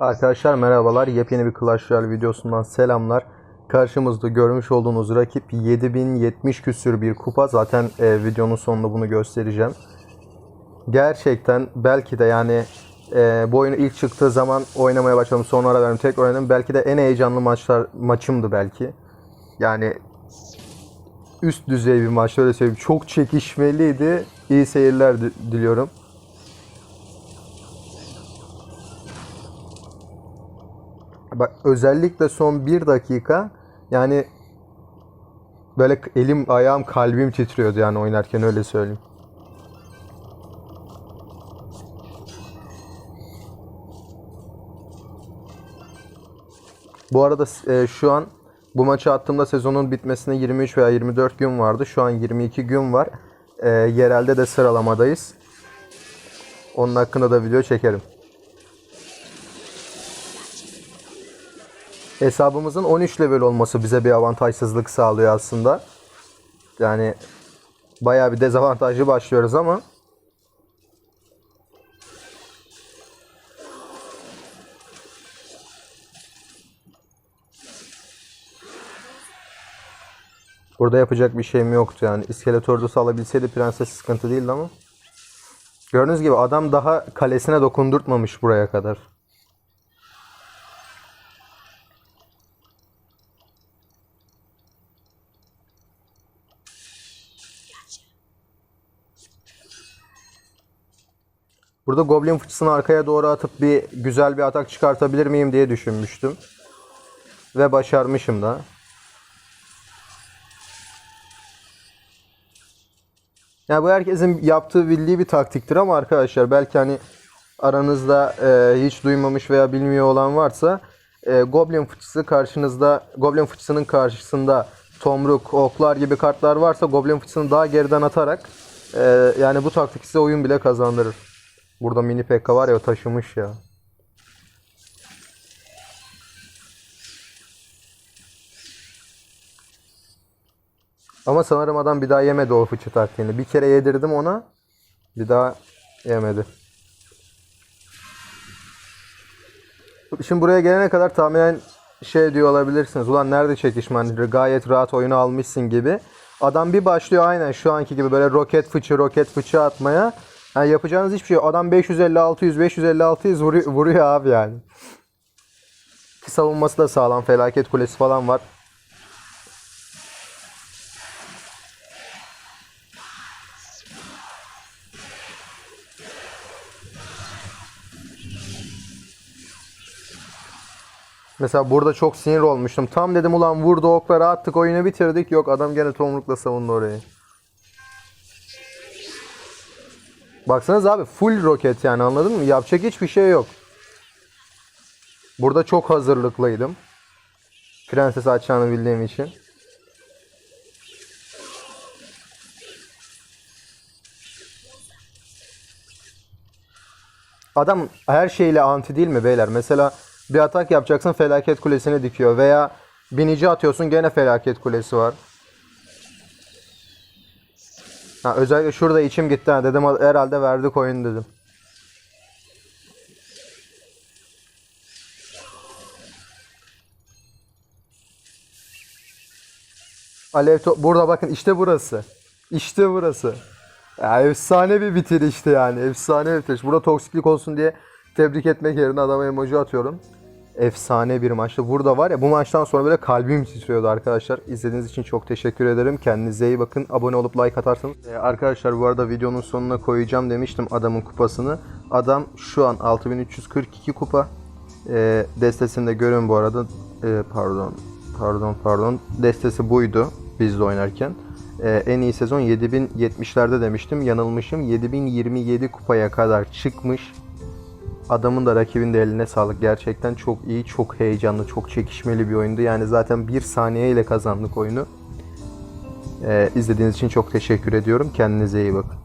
Arkadaşlar merhabalar. Yepyeni bir Clash Royale videosundan selamlar. Karşımızda görmüş olduğunuz rakip 7070 küsür bir kupa. Zaten e, videonun sonunda bunu göstereceğim. Gerçekten belki de yani e, bu oyunu ilk çıktığı zaman oynamaya başladım. Sonra ara verdim. Tek oynadım. Belki de en heyecanlı maçlar maçımdı belki. Yani üst düzey bir maç öyle söyleyeyim. Çok çekişmeliydi. İyi seyirler di- diliyorum. Bak özellikle son bir dakika yani böyle elim ayağım kalbim titriyordu yani oynarken öyle söyleyeyim. Bu arada e, şu an bu maçı attığımda sezonun bitmesine 23 veya 24 gün vardı. Şu an 22 gün var. E, yerelde de sıralamadayız. Onun hakkında da video çekerim. Hesabımızın 13 level olması bize bir avantajsızlık sağlıyor aslında. Yani bayağı bir dezavantajlı başlıyoruz ama Burada yapacak bir şeyim yoktu yani. İskelet ordusu alabilseydi prenses sıkıntı değildi ama. Gördüğünüz gibi adam daha kalesine dokundurtmamış buraya kadar. Burada Goblin fıçısını arkaya doğru atıp bir güzel bir atak çıkartabilir miyim diye düşünmüştüm. Ve başarmışım da. Yani bu herkesin yaptığı bildiği bir taktiktir ama arkadaşlar belki hani aranızda e, hiç duymamış veya bilmiyor olan varsa e, Goblin fıçısı karşınızda Goblin fıçısının karşısında tomruk, oklar gibi kartlar varsa Goblin fıçısını daha geriden atarak e, yani bu taktik size oyun bile kazandırır. Burada mini Pekka var ya taşımış ya. Ama sanırım adam bir daha yemedi o fıçı taktiğini. Bir kere yedirdim ona. Bir daha yemedi. Şimdi buraya gelene kadar tahminen şey diyor olabilirsiniz. Ulan nerede çekişmen? Gayet rahat oyunu almışsın gibi. Adam bir başlıyor aynen şu anki gibi böyle roket fıçı roket fıçı atmaya. Yani yapacağınız hiçbir şey yok. Adam 550 600 550 600 vuruyor, vuruyor abi yani. Ki savunması da sağlam. Felaket kulesi falan var. Mesela burada çok sinir olmuştum. Tam dedim ulan vurdu okları attık oyunu bitirdik. Yok adam gene tomrukla savundu orayı. Baksanız abi full roket yani anladın mı? Yapacak hiçbir şey yok. Burada çok hazırlıklıydım. Prenses açacağını bildiğim için. Adam her şeyle anti değil mi beyler? Mesela bir atak yapacaksın felaket kulesini dikiyor veya binici atıyorsun gene felaket kulesi var. Ha, özellikle şurada içim gitti ha dedim herhalde verdik oyun dedim. Alev to- burada bakın işte burası. İşte burası. Ya, efsane bir bitirişti yani. Efsane bir bitiriş. Burada toksiklik olsun diye tebrik etmek yerine adama emoji atıyorum. Efsane bir maçtı. Burada var ya bu maçtan sonra böyle kalbim titriyordu arkadaşlar. İzlediğiniz için çok teşekkür ederim. Kendinize iyi bakın. Abone olup like atarsanız. Ee, arkadaşlar bu arada videonun sonuna koyacağım demiştim adamın kupasını. Adam şu an 6342 kupa. Ee, destesini de görün bu arada. Ee, pardon. Pardon pardon. Destesi buydu biz oynarken. Ee, en iyi sezon 7070'lerde demiştim. Yanılmışım. 7027 kupaya kadar çıkmış. Adamın da rakibin de eline sağlık. Gerçekten çok iyi, çok heyecanlı, çok çekişmeli bir oyundu. Yani zaten bir saniyeyle kazandık oyunu. Ee, izlediğiniz için çok teşekkür ediyorum. Kendinize iyi bakın.